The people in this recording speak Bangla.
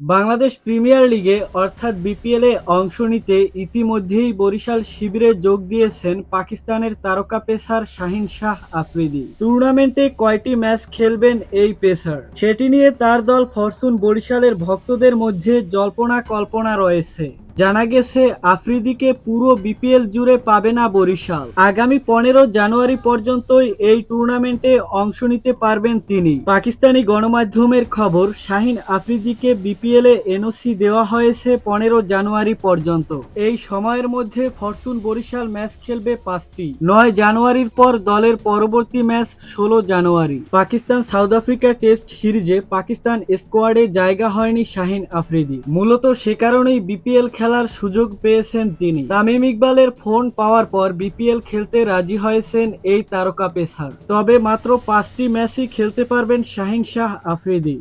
বাংলাদেশ প্রিমিয়ার লিগে, অর্থাৎ বিপিএলে অংশ নিতে ইতিমধ্যেই বরিশাল শিবিরে যোগ দিয়েছেন পাকিস্তানের তারকা পেসার শাহিন শাহ আফ্রিদি। টুর্নামেন্টে কয়টি ম্যাচ খেলবেন এই পেসার? সেটি নিয়ে তার দল ফরসুন বরিশালের ভক্তদের মধ্যে জল্পনা কল্পনা রয়েছে। জানা গেছে, আফ্রিদিকে পুরো বিপিএল জুড়ে পাবে না বরিশাল। আগামী পনেরো জানুয়ারি পর্যন্তই এই টুর্নামেন্টে অংশ নিতে পারবেন তিনি। পাকিস্তানি গণমাধ্যমের খবর, শাহিন আফ্রিদিকে বিপিএল এ এনওসি দেওয়া হয়েছে পনেরো জানুয়ারি পর্যন্ত। এই সময়ের মধ্যে ফরচুন বরিশাল ম্যাচ খেলবে পাঁচটি। নয় জানুয়ারির পর দলের পরবর্তী ম্যাচ ষোলো January. Pakistan South Africa Test সিরিজে পাকিস্তান স্কোয়াডে জায়গা হয়নি শাহিন আফ্রিদি। মূলত সে কারণেই বিপিএল খেলার সুযোগ পেয়েছেন তিনি। তামিম ইকবালের ফোন পাওয়ার পর বিপিএল খেলতে রাজি হয়েছেন এই তারকা পেসার। তবে মাত্র পাঁচটি ম্যাচই খেলতে পারবেন শাহিন শাহ আফ্রিদি।